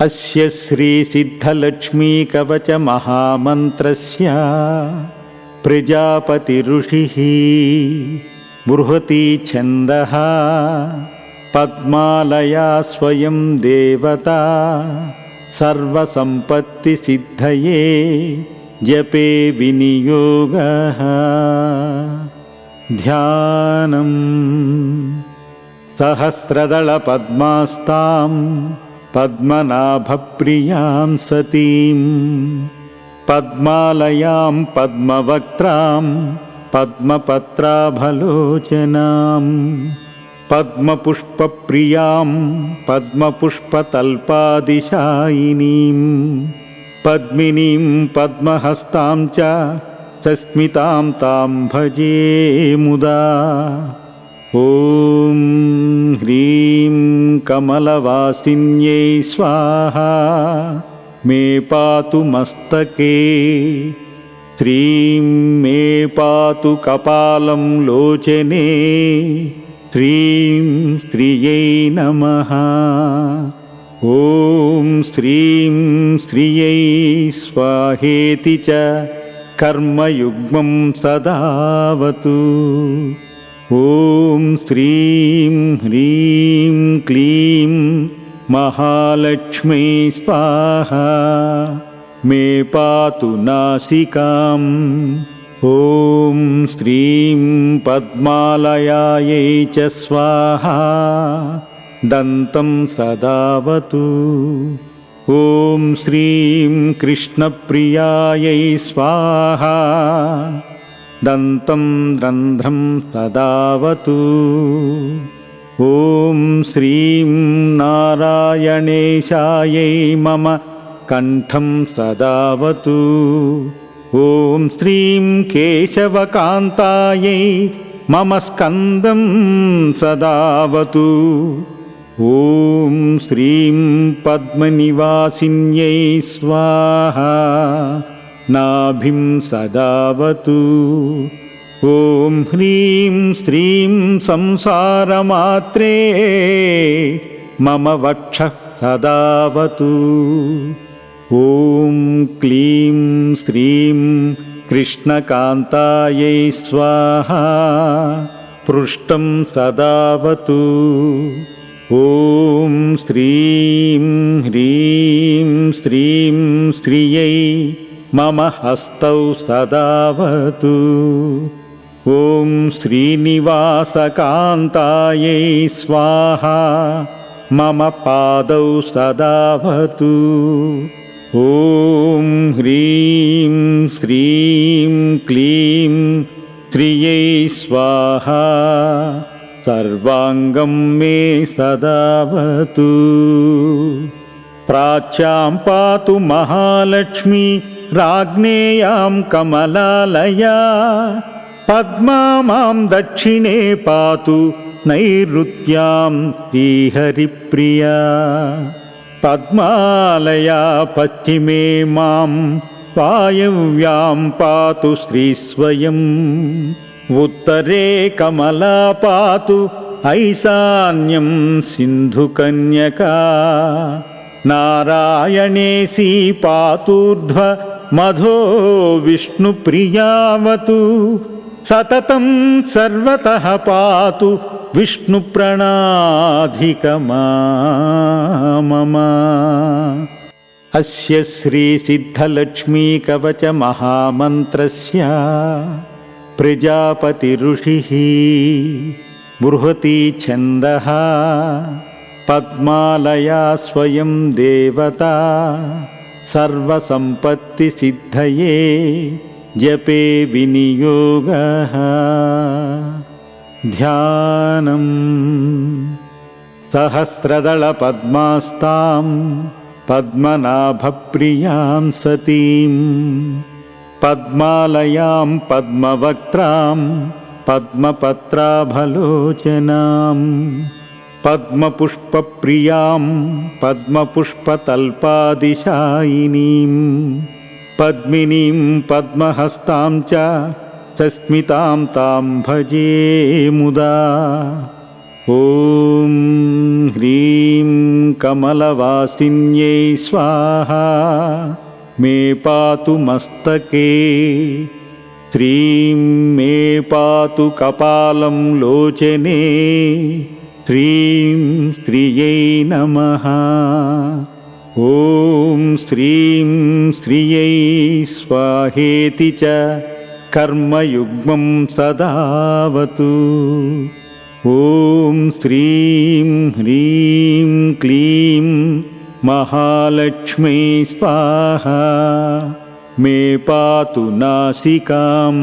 अस्य श्रीसिद्धलक्ष्मीकवचमहामन्त्रस्य प्रजापतिऋषिः बृहती छन्दः पद्मालया स्वयं देवता सर्वसम्पत्तिसिद्धये जपे विनियोगः। ध्यानम्। सहस्रदलपद्मास्तां पद्मनाभप्रियां सतीं पद्मालयां पद्मवक्त्रां पद्मपत्राभलोचनां पद्मपुष्पप्रियां पद्मपुष्पतल्पादिशायिनीं पद्मिनीं पद्महस्तां च सस्मितां तां भजे मुदा ॐ ह्रीं कमलवासिन्यै स्वाहा। मे पातु मस्तके। श्रीं मे पातु कपालं लोचने। श्रीं स्त्रियै नमः। ॐ श्रीं श्रियै स्वाहेति च। कर्मयुग्मं सदावतु ॐ श्रीं ह्रीं क्लीं महालक्ष्मी स्वाहा। मे पातु नासिकाम्। ॐ श्रीं पद्मालयायै च स्वाहा। दन्तं सदावतु। ॐ श्रीं कृष्णप्रियायै स्वाहा दन्तं रन्ध्रं सदावतु ॐ श्रीं नारायणेशायै मम कण्ठं सदावतु। ॐ श्रीं केशवकान्तायै मम स्कन्दं सदावतु। ॐ श्रीं पद्मनिवासिन्यै स्वाहा नाभिं सदावतु। ॐ ह्रीं श्रीं संसारमात्रे मम वक्षः सदावतु। ॐ क्लीं श्रीं कृष्णकान्तायै स्वाहा पृष्ठं सदावतु। ॐ श्रीं ह्रीं श्रीं श्रियै मम हस्तौ सदावतु। ॐ श्रीनिवासकान्तायै स्वाहा। मम पादौ सदावतु। ॐ ह्रीं श्रीं क्लीं श्रियै स्वाहा। सर्वाङ्गं मे सदावतु। प्राच्यां पातु महालक्ष्मी राज्ञेयां कमलालया पद्मा मां दक्षिणे पातु नैऋत्यां श्रीहरिप्रिया पद्मालया पश्चिमे मां वायव्यां पातु श्रीस्वयम् उत्तरे कमला पातु ऐशान्यं सिन्धुकन्यका नारायणेशी पातूर्ध्व मधो विष्णुप्रियावतु सततं सर्वतः पातु विष्णुप्रणाधिकमा मम अस्य श्रीसिद्धलक्ष्मीकवचमहामन्त्रस्य प्रजापतिऋषिः बृहती छन्दः पद्मालया स्वयं देवता सर्वसम्पत्तिसिद्धये जपे विनियोगः। ध्यानम्। सहस्रदलपद्मास्तां पद्मनाभप्रियां सतीं। पद्मालयां पद्मवक्त्रां पद्मपत्राभलोचनाम् पद्मपुष्पप्रियां पद्मपुष्पतल्पादिशायिनीं पद्मिनीं पद्महस्तां च सस्मितां तां भजे मुदा। ॐ ह्रीं कमलवासिन्यै स्वाहा मे पातु मस्तके श्रीं मे पातु कपालं लोचने श्रीं स्त्रियै नमः। ॐ श्रीं श्रियै स्वाहेति च कर्मयुग्मं सदावतु। ॐ श्रीं ह्रीं क्लीं महालक्ष्मी स्वाहा। मे पातु नासिकाम्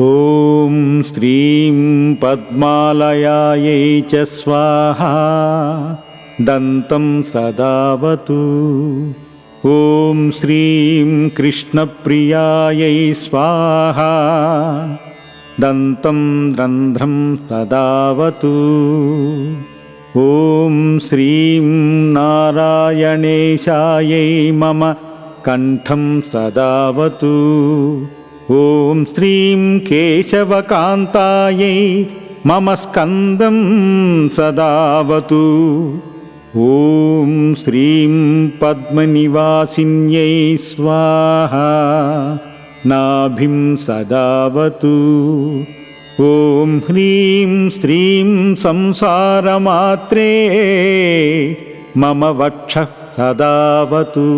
ॐ पद्मालयायै च स्वाहा। दन्तं सदावतु। ॐ श्रीं कृष्णप्रियायै स्वाहा। दन्तं रन्ध्रं सदावतु। ॐ श्रीं नारायणेशायै मम कण्ठं सदावतु ॐ श्रीं केशवकान्तायै मम स्कन्दं सदावतु। ॐ श्रीं पद्मनिवासिन्यै स्वाहा नाभिं सदावतु। ॐ ह्रीं स्त्रीं संसारमात्रे मम वक्षः सदावतु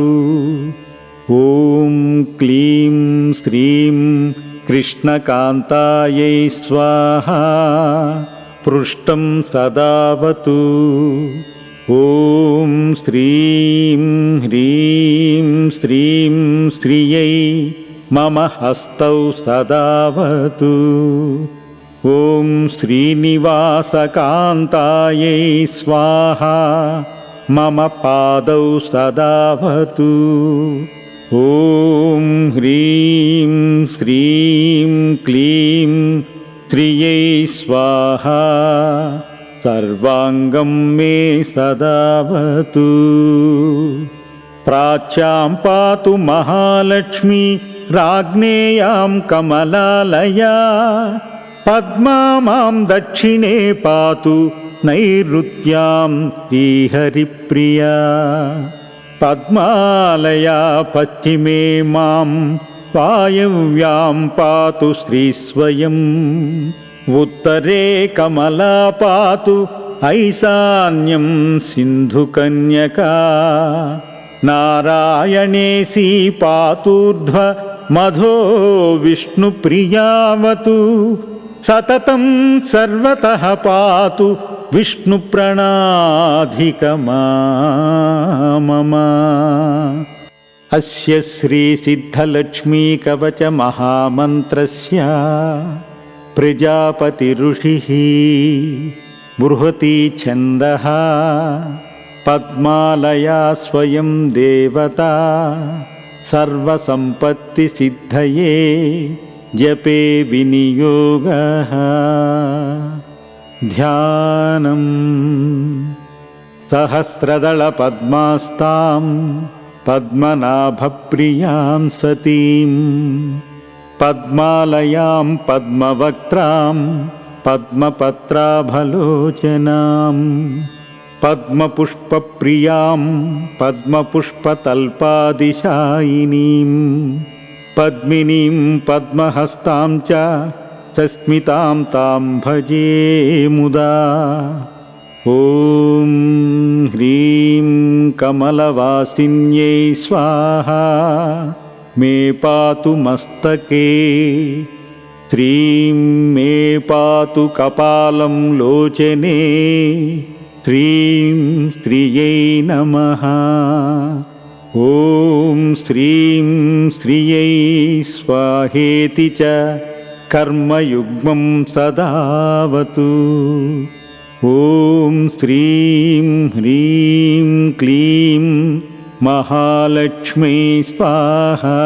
ॐ क्लीं स्त्रीं कृष्णकान्तायै स्वाहा पृष्ठं सदावतु। ॐ श्रीं ह्रीं स्त्रीं स्त्रियै मम हस्तौ सदावतु। ॐ श्रीनिवासकान्तायै स्वाहा मम पादौ सदावतु ॐ ह्रीं श्रीं क्लीं स्त्रियै स्वाहा सर्वाङ्गं मे सदावतु। प्राच्यां पातु महालक्ष्मी राज्ञेयां कमलालया पद्मा मां दक्षिणे पातु नैऋत्यां श्रीहरिप्रिया पद्मालया पश्चिमे मां वायव्यां पातु श्रीस्वयम् उत्तरे कमला पातु ऐशान्यं सिन्धुकन्यका नारायणेशी पातूर्ध्व मधो विष्णुप्रियावतु सततं सर्वतः पातु विष्णुप्रणाधिकमा मम अस्य श्रीसिद्धलक्ष्मीकवचमहामन्त्रस्य प्रजापतिऋषिः बृहती छन्दः पद्मालया स्वयं देवता सर्वसम्पत्तिसिद्धये जपे विनियोगः ध्यानम्। सहस्रदलपद्मास्तां पद्मनाभप्रियां सतीम् पद्मालयां पद्मवक्त्रां पद्मपत्राभलोचनाम् पद्मपुष्पप्रियां पद्मपुष्पतल्पादिशायिनीं पद्मिनीं पद्महस्तां च चस्मितां तां भजे मुदा। ॐ ह्रीं कमलवासिन्यै स्वाहा। मे पातु मस्तके। श्रीं मे पातु कपालं लोचने। श्रीं स्त्रियै नमः। ॐ श्रीं श्रियै स्वाहेति च कर्मयुग्मं सदावतु। ॐ श्रीं ह्रीं क्लीं महालक्ष्मी स्वाहा।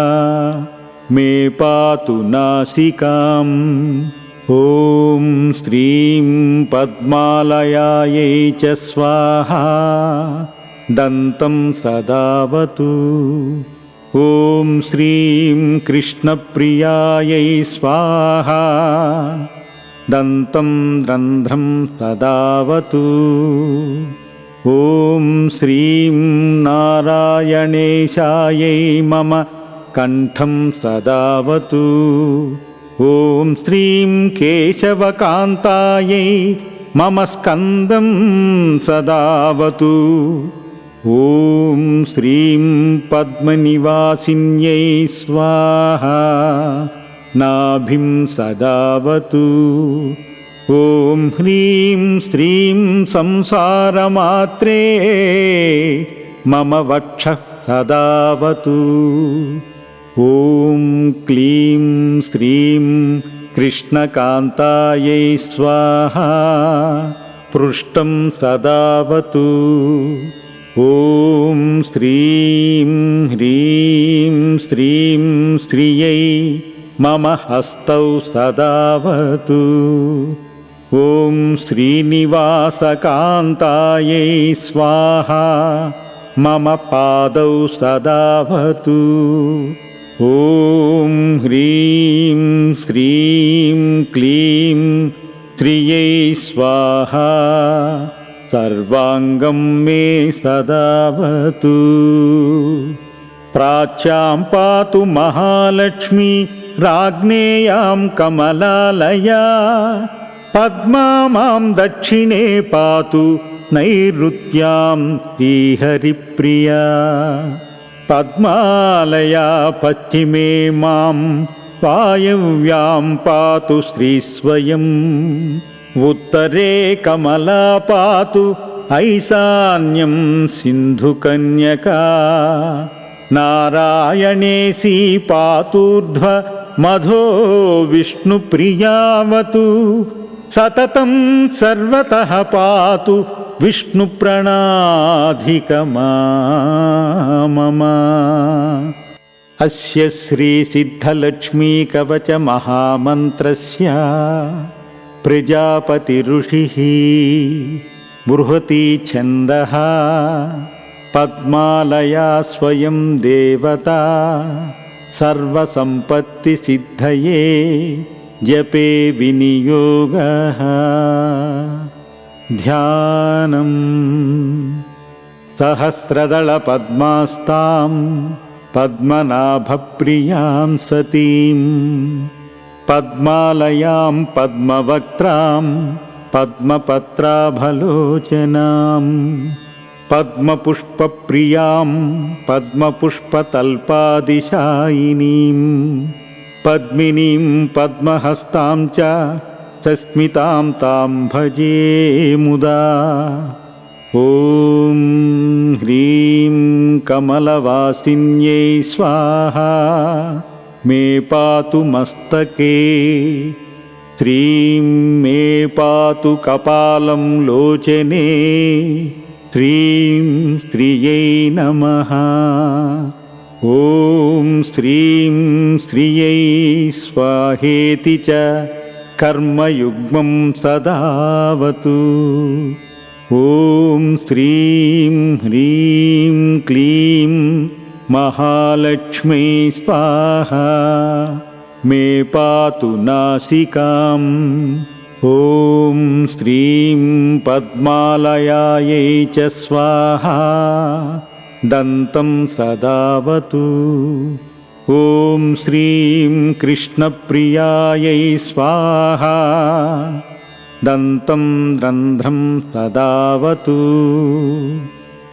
मे पातु नासिकाम्। ॐ श्रीं पद्मालयायै च स्वाहा। दन्तं सदावतु ॐ श्रीं कृष्णप्रियायै स्वाहा। दन्तं रन्ध्रं तदावतु। ॐ श्रीं नारायणेशायै मम कण्ठं सदावतु। ॐ श्रीं केशवकान्तायै मम स्कन्दं सदावतु ॐ श्रीं पद्मनिवासिन्यै स्वाहा नाभिं सदावतु। ॐ ह्रीं श्रीं संसारमात्रे मम वक्षः सदावतु। ॐ क्लीं श्रीं कृष्णकान्तायै स्वाहा पृष्ठं सदावतु ॐ श्रीं ह्रीं श्रीं श्रियै मम हस्तौ सदावतु। ॐ श्रीनिवासकान्तायै स्वाहा मम पादौ सदावतु। ॐ ह्रीं श्रीं क्लीं श्रियै स्वाहा सर्वाङ्गं मे सदावतु प्राच्यां पातु महालक्ष्मी राज्ञेयां कमलालया पद्मा मां दक्षिणे पातु नैऋत्यां श्रीहरिप्रिया पद्मालया पश्चिमे मां वायव्यां पातु श्रीस्वयम् उत्तरे कमला पातु ऐशान्यं सिन्धुकन्यका। नारायणेशी पातूर्ध्व मधो विष्णुप्रियावतु। सततं सर्वतः पातु विष्णुप्रणाधिकमा मम अस्य श्रीसिद्धलक्ष्मीकवचमहामन्त्रस्य प्रजापतिऋषिः बृहती छन्दः पद्मालया स्वयं देवता सर्वसम्पत्तिसिद्धये जपे विनियोगः। ध्यानम्। सहस्रदलपद्मास्तां पद्मनाभप्रियां सतीं पद्मालयां पद्मवक्त्रां पद्मपत्राभलोचनाम् पद्मपुष्पप्रियां पद्मपुष्पतल्पादिशायिनीं पद्मिनीं पद्महस्तां च सस्मितां तां भजे मुदा। ॐ ह्रीं कमलवासिन्यै स्वाहा मे पातु मस्तके। श्रीं मे पातु कपालं लोचने। श्रीं स्त्रियै नमः। ॐ श्रीं श्रियै स्वाहेति च। कर्मयुग्मं सदावतु। ॐ श्रीं ह्रीं क्लीं महालक्ष्मी स्वाहा। मे पातु नासिकाम्। ॐ श्रीं पद्मालयायै च स्वाहा। दन्तं सदावतु। ॐ श्रीं कृष्णप्रियायै स्वाहा। दन्तं रन्ध्रं सदावतु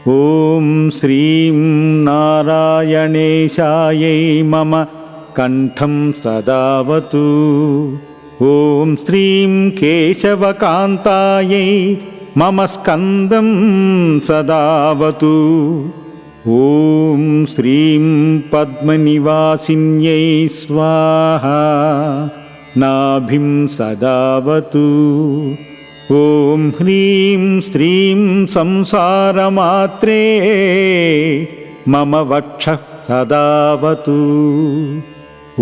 ॐ श्रीं नारायणेशायै मम कण्ठं सदावतु। ॐ श्रीं केशवकान्तायै मम स्कन्दं सदावतु। ॐ श्रीं पद्मनिवासिन्यै स्वाहा। नाभिं सदावतु ॐ ह्रीं श्रीं संसारमात्रे मम वक्षः सदावतु।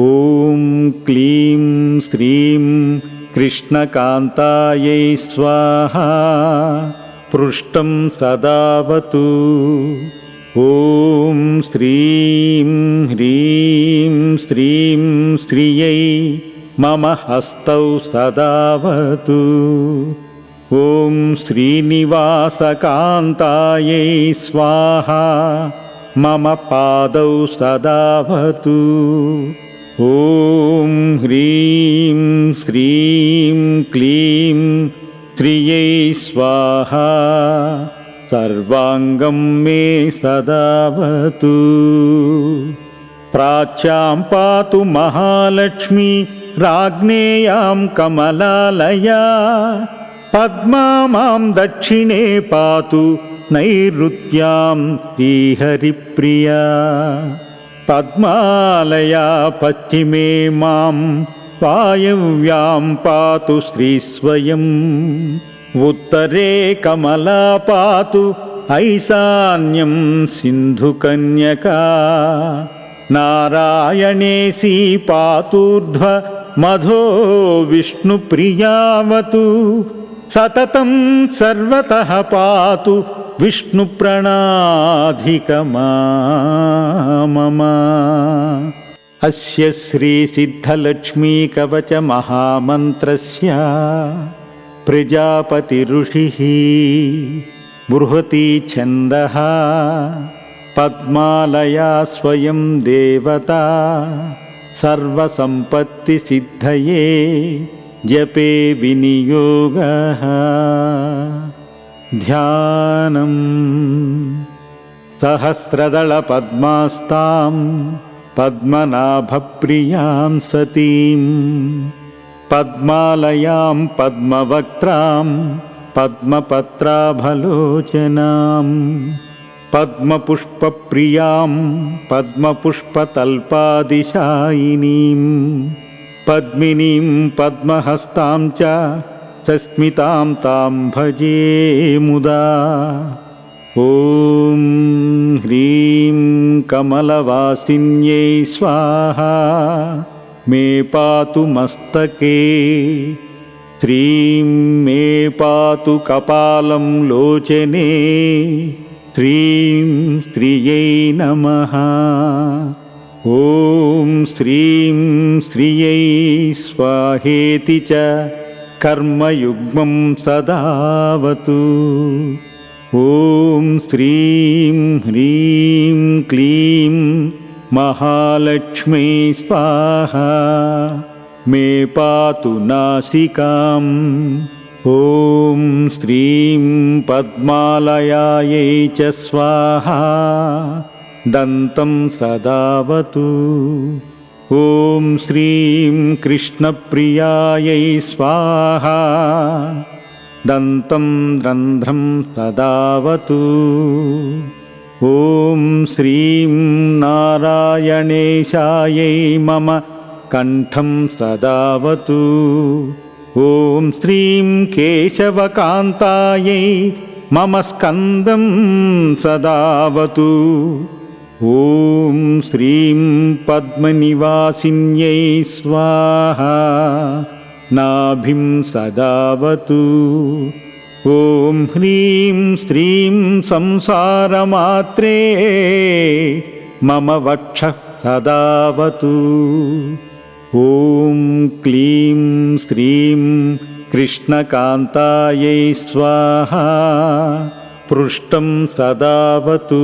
ॐ क्लीं श्रीं कृष्णकान्तायै स्वाहा पृष्ठं सदावतु। ॐ श्रीं ह्रीं श्रीं श्रियै मम हस्तौ सदावतु ॐ श्रीनिवासकान्तायै स्वाहा। मम पादौ सदावतु ॐ ह्रीं श्रीं क्लीं श्रियै स्वाहा। सर्वाङ्गं मे सदावतु प्राच्यां पातु महालक्ष्मी राज्ञेयां कमलालया पद्मा मां दक्षिणे पातु नैऋत्यां श्रीहरिप्रिया पद्मालया पश्चिमे मां वायव्यां पातु श्रीस्वयम् उत्तरे कमला पातु ऐशान्यं सिन्धुकन्यका नारायणेशी पातूर्ध्व मधो विष्णुप्रियावतु सततं सर्वतः पातु विष्णुप्रणाधिकमा मम अस्य श्रीसिद्धलक्ष्मीकवचमहामन्त्रस्य प्रजापतिऋषिः बृहती छन्दः पद्मालया स्वयं देवता सर्वसम्पत्तिसिद्धये जपे विनियोगः। ध्यानम्। सहस्रदलपद्मास्तां पद्मनाभप्रियां सतीं पद्मालयां पद्मवक्त्रां पद्मपत्राभलोचनाम्। पद्मपुष्पप्रियां पद्मपुष्पतल्पादिशायिनीं पद्मिनीं पद्महस्तां च सस्मितां तां भजे मुदा। ॐ ह्रीं कमलवासिन्यै स्वाहा मे पातु मस्तके। श्रीं मे पातु कपालं लोचने। श्रीं स्त्रियै नमः ॐ श्रीं श्रियै स्वाहेति च कर्मयुग्मं सदावतु। ॐ श्रीं ह्रीं क्लीं महालक्ष्मी स्वाहा। मे पातु नासिकाम्। ॐ श्रीं पद्मालयायै च स्वाहा दन्तं सदावतु। ॐ श्रीं कृष्णप्रियायै स्वाहा। दन्तं रन्ध्रं सदावतु। ॐ श्रीं नारायणेशायै मम कण्ठं सदावतु। ॐ श्रीं केशवकान्तायै मम स्कन्दं सदावतु ॐ श्रीं पद्मनिवासिन्यै स्वाहा नाभिं सदावतु। ॐ ह्रीं श्रीं संसारमात्रे मम वक्षः सदावतु। ॐ क्लीं श्रीं कृष्णकान्तायै स्वाहा पृष्ठं सदावतु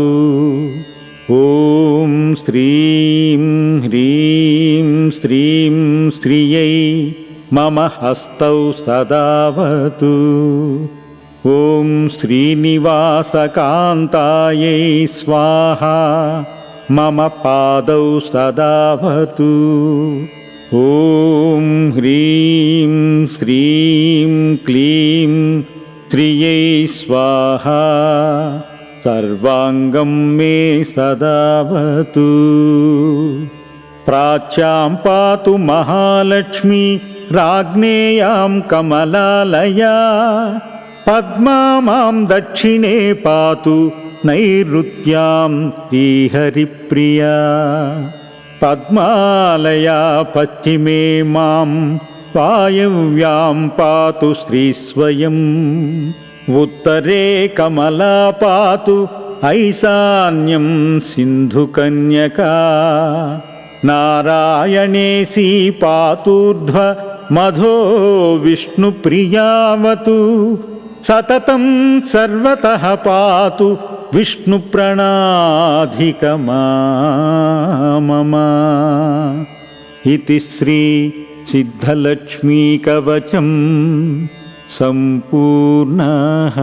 ॐ श्रीं ह्रीं श्रीं श्रियै मम हस्तौ सदावतु। ॐ श्रीनिवासकान्तायै स्वाहा मम पादौ सदावतु। ॐ ह्रीं श्रीं क्लीं श्रियै स्वाहा सर्वाङ्गं मे सदावतु प्राच्यां पातु महालक्ष्मी राज्ञेयां कमलालया पद्मा मां दक्षिणे पातु नैऋत्यां श्रीहरिप्रिया पद्मालया पश्चिमे मां वायव्यां पातु श्रीस्वयम् उत्तरे कमला पातु ऐशान्यं सिन्धुकन्यका नारायणेशी पातूर्ध्व मधो विष्णुप्रियावतु सततं सर्वतः पातु विष्णुप्रणाधिकमा मम इति श्रीसिद्धलक्ष्मीकवचं सम्पूर्णः